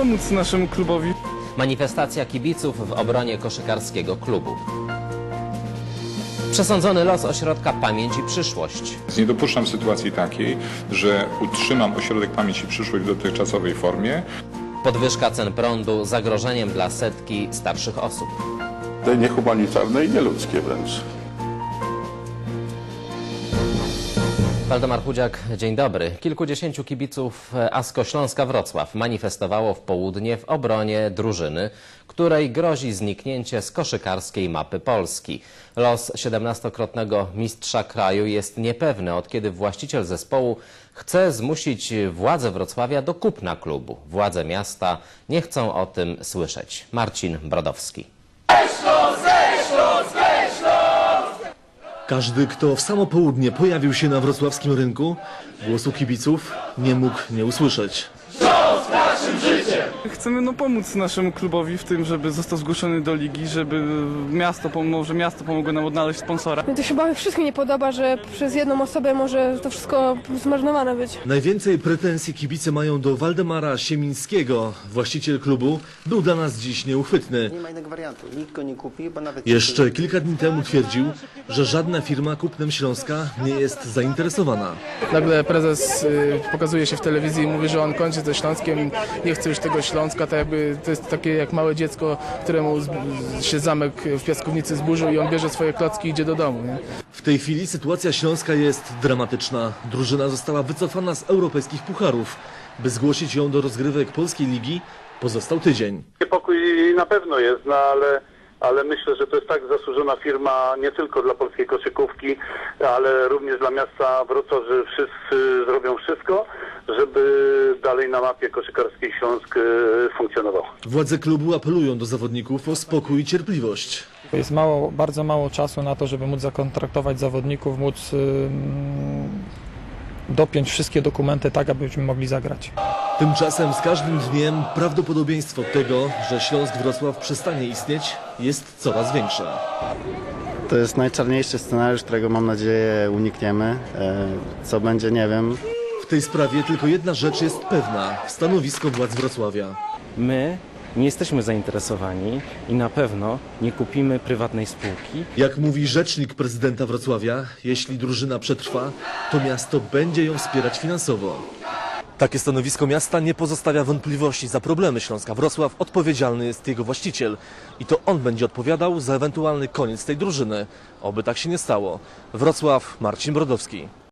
pomóc naszemu klubowi. Manifestacja kibiców w obronie koszykarskiego klubu. Przesądzony los ośrodka Pamięć i Przyszłość. Nie dopuszczam sytuacji takiej, że utrzymam ośrodek pamięci przyszłość w dotychczasowej formie, Podwyżka cen prądu zagrożeniem dla setki starszych osób. To niehumanitarne i nieludzkie wręcz. Waldemar Chudziak, dzień dobry. Kilkudziesięciu kibiców Asko Śląska Wrocław manifestowało w południe w obronie drużyny, której grozi zniknięcie z koszykarskiej mapy Polski. Los 17-krotnego mistrza kraju jest niepewny, od kiedy właściciel zespołu chce zmusić władze Wrocławia do kupna klubu. Władze miasta nie chcą o tym słyszeć. Marcin Brodowski. Każdy, kto w samo południe pojawił się na wrocławskim rynku, głosu kibiców nie mógł nie usłyszeć. Chcemy no, pomóc naszemu klubowi w tym, żeby został zgłoszony do ligi, żeby miasto, pom- może miasto pomogło nam odnaleźć sponsora. Mi to się chyba wszystkim nie podoba, że przez jedną osobę może to wszystko zmarnowane być. Najwięcej pretensji kibice mają do Waldemara Siemińskiego. Właściciel klubu był dla nas dziś nieuchwytny. Nie ma innego wariantu. Nikt go nie kupi, bo nawet... Jeszcze kilka dni temu twierdził, że żadna firma kupnem Śląska nie jest zainteresowana. Nagle prezes y, pokazuje się w telewizji i mówi, że on kończy ze Śląskiem, nie chce już tego Śląska, tak jakby to jest takie jak małe dziecko, któremu z, się zamek w piaskownicy zburzył i on bierze swoje klocki i idzie do domu. Nie? W tej chwili sytuacja Śląska jest dramatyczna. Drużyna została wycofana z europejskich pucharów. By zgłosić ją do rozgrywek Polskiej Ligi, pozostał tydzień. Niepokój na pewno jest, no ale, ale myślę, że to jest tak zasłużona firma nie tylko dla polskiej koszykówki, ale również dla miasta Wrocław, że wszyscy zrobią wszystko, żeby dalej na mapie koszykarskiej Śląsk e, funkcjonował. Władze klubu apelują do zawodników o spokój i cierpliwość. Jest mało, bardzo mało czasu na to, żeby móc zakontraktować zawodników, móc dopiąć wszystkie dokumenty tak, abyśmy mogli zagrać. Tymczasem z każdym dniem prawdopodobieństwo tego, że Śląsk Wrocław przestanie istnieć, jest coraz większe. To jest najczarniejszy scenariusz, którego mam nadzieję unikniemy. E, Co będzie, nie wiem. W tej sprawie tylko jedna rzecz jest pewna stanowisko władz Wrocławia. My nie jesteśmy zainteresowani i na pewno nie kupimy prywatnej spółki. Jak mówi rzecznik prezydenta Wrocławia, jeśli drużyna przetrwa, to miasto będzie ją wspierać finansowo. Takie stanowisko miasta nie pozostawia wątpliwości. Za problemy Śląska Wrocław odpowiedzialny jest jego właściciel. I to on będzie odpowiadał za ewentualny koniec tej drużyny. Oby tak się nie stało. Wrocław, Marcin Brodowski.